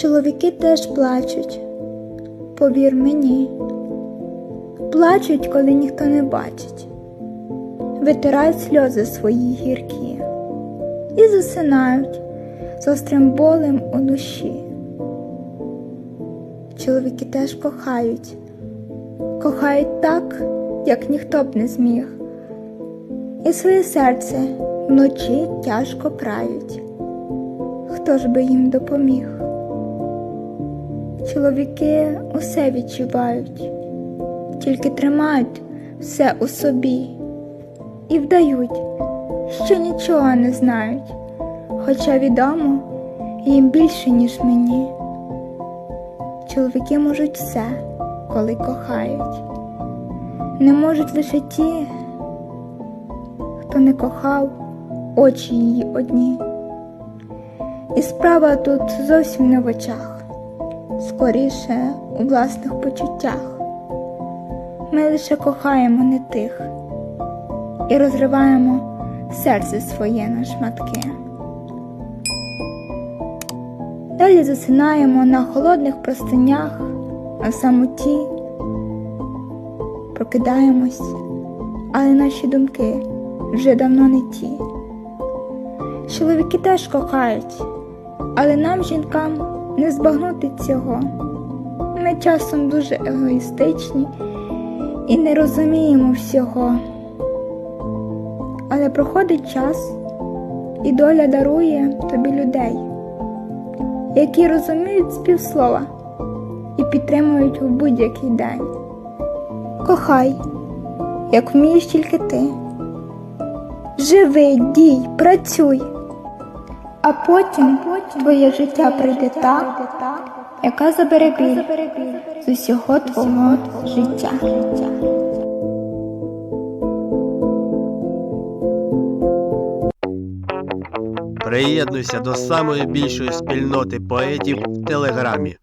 Чоловіки теж плачуть, повір мені. Плачуть, коли ніхто не бачить, витирають сльози свої гіркі і засинають з острим болем у душі. Чоловіки теж кохають, кохають так, як ніхто б не зміг, і своє серце вночі тяжко прають. Хто ж би їм допоміг? Чоловіки усе відчувають, тільки тримають все у собі і вдають, що нічого не знають, хоча відомо їм більше, ніж мені. Чоловіки можуть все, коли кохають, не можуть лише ті, хто не кохав очі її одні. І справа тут зовсім не в очах, скоріше у власних почуттях. Ми лише кохаємо не тих і розриваємо серце своє на шматки. Далі засинаємо на холодних простинях, а в самоті прокидаємось, але наші думки вже давно не ті. Чоловіки теж кохають, але нам, жінкам, не збагнути цього. Ми часом дуже егоїстичні і не розуміємо всього. Але проходить час, і доля дарує тобі людей, які розуміють співслова і підтримують у будь-який день. Кохай, як вмієш тільки ти. Живи, дій, працюй, а потім потім твоє життя прийде та, яка забере біль з усього твого життя. Приєднуйся до самої більшої спільноти поетів в телеграмі.